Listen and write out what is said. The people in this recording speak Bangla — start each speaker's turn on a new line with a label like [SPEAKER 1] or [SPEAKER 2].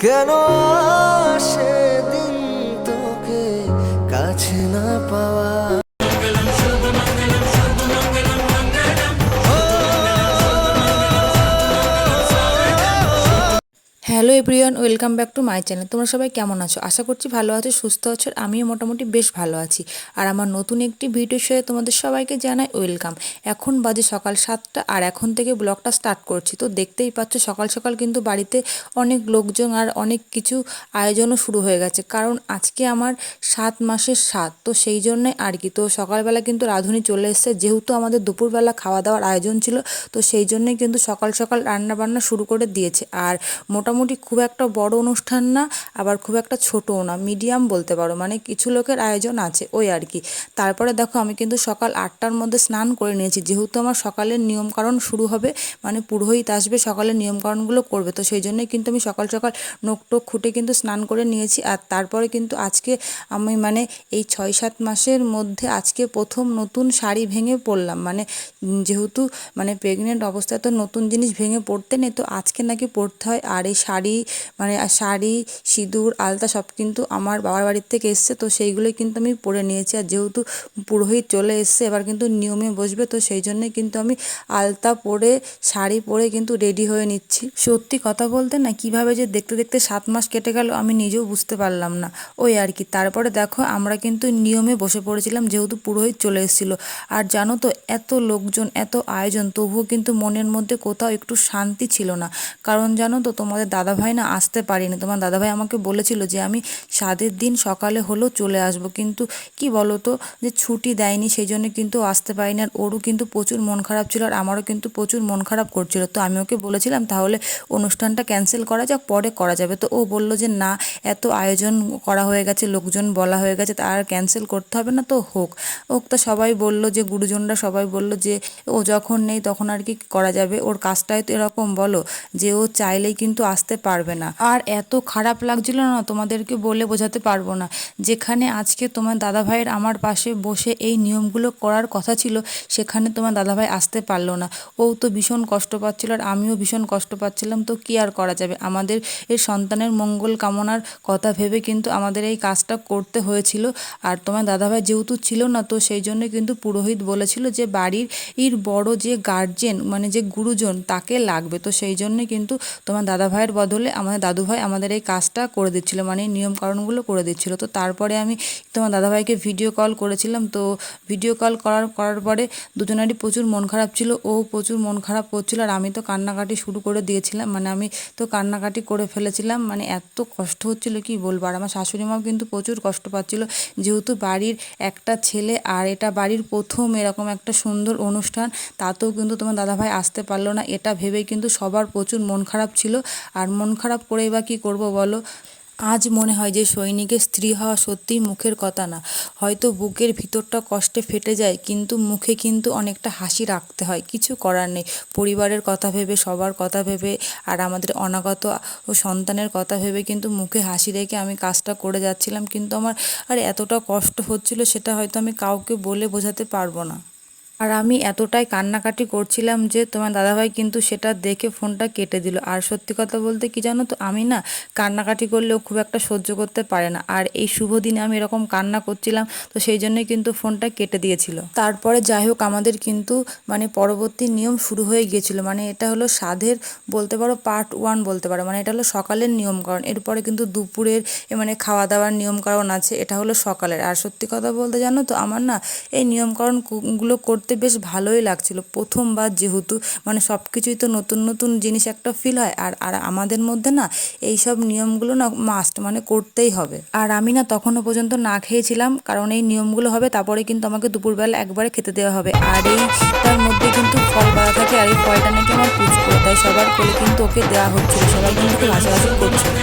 [SPEAKER 1] কেন আসে দিন তোকে কাছে না পাওয়া
[SPEAKER 2] hello everyone, welcome back to my channel. তোমরা সবাই কেমন আছো? আশা করছি ভালো আছো, সুস্থ আছো আমিও মোটামুটি বেশ ভালো আছি। আর আমার নতুন একটি ভিডিও সাথে তোমাদের সবাইকে জানাই ওয়েলকাম। এখন বাজে সকাল সাতটা, আর এখন থেকে ব্লগটা স্টার্ট করছি। তো দেখতেই পাচ্ছ, সকাল সকাল কিন্তু বাড়িতে অনেক লোকজন আর অনেক কিছু আয়োজনও শুরু হয়ে গেছে। কারণ আজকে আমার সাত মাসের সাত তো সেই জন্যই আর কি। তো সকালবেলা কিন্তু রাঁধুনি চলে এসেছে। যেহেতু আমাদের দুপুরবেলা খাওয়া দাওয়ার আয়োজন ছিল, তো সেই জন্যই কিন্তু সকাল সকাল রান্না বান্না শুরু করে দিয়েছে। আর মোটামুটি খুব একটা বড় অনুষ্ঠান না, আবার খুব একটা ছোটও না মিডিয়াম বলতে পারো। মানে কিছু লোকের আয়োজন আছে, ওই আর কি। তারপরে দেখো, আমি কিন্তু সকাল আটটার মধ্যে স্নান করে নিয়েছি। যেহেতু আমার সকালের নিয়মকানুন শুরু হবে মানে পুরোহিত আসবে, সকালের নিয়মকানুনগুলো করবে। তো সেই জন্যই কিন্তু আমি সকাল সকাল নোক টোক খুঁটে কিন্তু স্নান করে নিয়েছি। আর তারপরে কিন্তু আজকে আমি মানে এই ছয় সাত মাসের মধ্যে আজকে প্রথম নতুন শাড়ি ভেঙে পরলাম মানে যেহেতু মানে প্রেগনেন্ট অবস্থায় তো নতুন জিনিস ভেঙে পড়তে নেই, তো আজকে নাকি পড়তে হয়। আর এই শাড়ি মানে শাড়ি, সিঁদুর, আলতা সব কিন্তু আমার বাবার বাড়ির থেকে এসছে। তো সেইগুলোই কিন্তু আমি পরে নিয়েছি। আর যেহেতু পুরোহিত চলে এসছে, এবার কিন্তু নিয়মে বসবে। তো সেই জন্যই কিন্তু আমি আলতা পরে, শাড়ি পরে কিন্তু রেডি হয়ে নিচ্ছি। সত্যি কথা বলতে না, কীভাবে যে দেখতে দেখতে সাত মাস কেটে গেল, আমি নিজেও বুঝতে পারলাম না। ওই আর কি। তারপরে দেখো, আমরা কিন্তু নিয়মে বসে পড়েছিলাম, যেহেতু পুরোহিত চলে এসেছিল। আর জানো তো, এত লোকজন, এত আয়োজন, তবুও কিন্তু মনের মধ্যে কোথাও একটু শান্তি ছিল না। কারণ জানো তো, তোমাদের দাদাভাই না আসতে পারিনি। তোমার দাদাভাই আমাকে বলেছিল যে, আমি স্বাদের দিন সকালে হলেও চলে আসব। কিন্তু কি বলো তো যে ছুটি দেয়নি, সেই জন্য কিন্তু আসতে পারিনি। আর ওরও কিন্তু প্রচুর মন খারাপ ছিল আর আমারও কিন্তু প্রচুর মন খারাপ করছিল। তো আমি ওকে বলেছিলাম, তাহলে অনুষ্ঠানটা ক্যান্সেল করা যাক, পরে করা যাবে। তো ও বলল যে, না, এত আয়োজন করা হয়ে গেছে, লোকজন বলা হয়ে গেছে, তা আর ক্যান্সেল করতে হবে না। তো হোক ওক তো সবাই বলল যে, গুরুজনরা সবাই বলল যে, ও যখন নেই তখন আর কি করা যাবে? ওর কাজটাই তো এরকম, বলো, যে ও চাইলেই কিন্তু আসতে পারবে না। আর এত খারাপ লাগছিল না তোমাদেরকে বলে বোঝাতে পারব না। যেখানে আজকে তোমার দাদাভাইয়ের আমার পাশে বসে এই নিয়মগুলো করার কথা ছিল, সেখানে তোমার দাদাভাই আসতে পারল না। ও তো ভীষণ কষ্ট পাচ্ছিল আর আমিও ভীষণ কষ্ট পাচ্ছিলাম। তো কি আর করা যাবে? আমাদের এই সন্তানের মঙ্গল কামনার কথা ভেবে কিন্তু আমাদের এই কাজটা করতে হয়েছিল। আর তোমার দাদাভাই যেহেতু ছিল না, তো সেই জন্য কিন্তু পুরোহিত বলেছিল যে, বাড়ির ইর বড় যে গার্জেন মানে যে গুরুজন, তাকে লাগবে। তো সেই জন্যই কিন্তু তোমার দাদাভাইয়ের বদলে আমাদের দাদুভাই আমাদের এই কাজটা করে দিচ্ছিল মানে এই নিয়ম কারণগুলো করে দিচ্ছিল। তো তারপরে আমি তোমার দাদাভাইকে ভিডিও কল করেছিলাম। তো ভিডিও কল করার করার পরে দুজনেরই প্রচুর মন খারাপ ছিল, ও প্রচুর মন খারাপ করছিল, আর আমি তো কান্নাকাটি শুরু করে দিয়েছিলাম মানে আমি তো কান্নাকাটি করে ফেলেছিলাম মানে এত কষ্ট হচ্ছিল কি বলব? আর আমার শাশুড়ি মাও কিন্তু প্রচুর কষ্ট পাচ্ছিল। যেহেতু বাড়ির একটা ছেলে, আর এটা বাড়ির প্রথম এরকম একটা সুন্দর অনুষ্ঠান, তাতেও কিন্তু তোমার দাদাভাই আসতে পারল না। এটা ভেবেই কিন্তু সবার প্রচুর মন খারাপ ছিল। আর মন খারাপ করে বা কী করব বলো? আজ মনে হয় যে সৈনিকের স্ত্রী হওয়া সত্যিই মুখের কথা না। হয়তো বুকের ভিতরটা কষ্টে ফেটে যায়, কিন্তু মুখে কিন্তু অনেকটা হাসি রাখতে হয়। কিছু করার নেই। পরিবারের কথা ভেবে, সবার কথা ভেবে, আর আমাদের অনাগত ও সন্তানের কথা ভেবে কিন্তু মুখে হাসি রেখে আমি কাজটা করে যাচ্ছিলাম, কিন্তু আমার আর এতটা কষ্ট হচ্ছিল সেটা হয়তো আমি কাউকে বলে বোঝাতে পারব না। আর আমি এতটাই কান্নাকাটি করছিলাম যে তোমার দাদাভাই কিন্তু সেটা দেখে ফোনটা কেটে দিল। আর সত্যি কথা বলতে কি জানো তো, আমি না কান্নাকাটি করলেও খুব একটা সহ্য করতে পারে না। আর এই শুভ দিনে আমি এরকম কান্না করছিলাম, তো সেই জন্যই কিন্তু ফোনটা কেটে দিয়েছিল। তারপরে যাই হোক, আমাদের কিন্তু মানে পরবর্তী নিয়ম শুরু হয়ে গিয়েছিল। মানে এটা হলো সাধের বলতে পারো পার্ট ওয়ান বলতে পারো। মানে এটা হলো সকালের নিয়মকরণ। এরপরে কিন্তু দুপুরের মানে খাওয়া দাওয়ার নিয়মকরণ আছে, এটা হলো সকালের। আর সত্যি কথা বলতে জানো তো, আমার না এই নিয়মকরণগুলো করতে বেশ ভালোই লাগছিল। প্রথমবার যেহেতু মানে সব কিছুই তো নতুন নতুন জিনিস একটা ফিল হয়। আর আর আমাদের মধ্যে না এই সব নিয়মগুলো না মাস্ট মানে করতেই হবে। আর আমি না তখনও পর্যন্ত না খেয়েছিলাম, কারণ এই নিয়মগুলো হবে, তারপরে কিন্তু আমাকে দুপুরবেলা একবারে খেতে দেওয়া হবে। আর এই তার মধ্যে কিন্তু ফল বাড়া থাকে, আর এই ফলটা নাকি আমার পুজ করে তাই সবার কোলে কিন্তু ওকে দেওয়া হচ্ছিল। সবাই কিন্তু হাসাহাসি করছিল।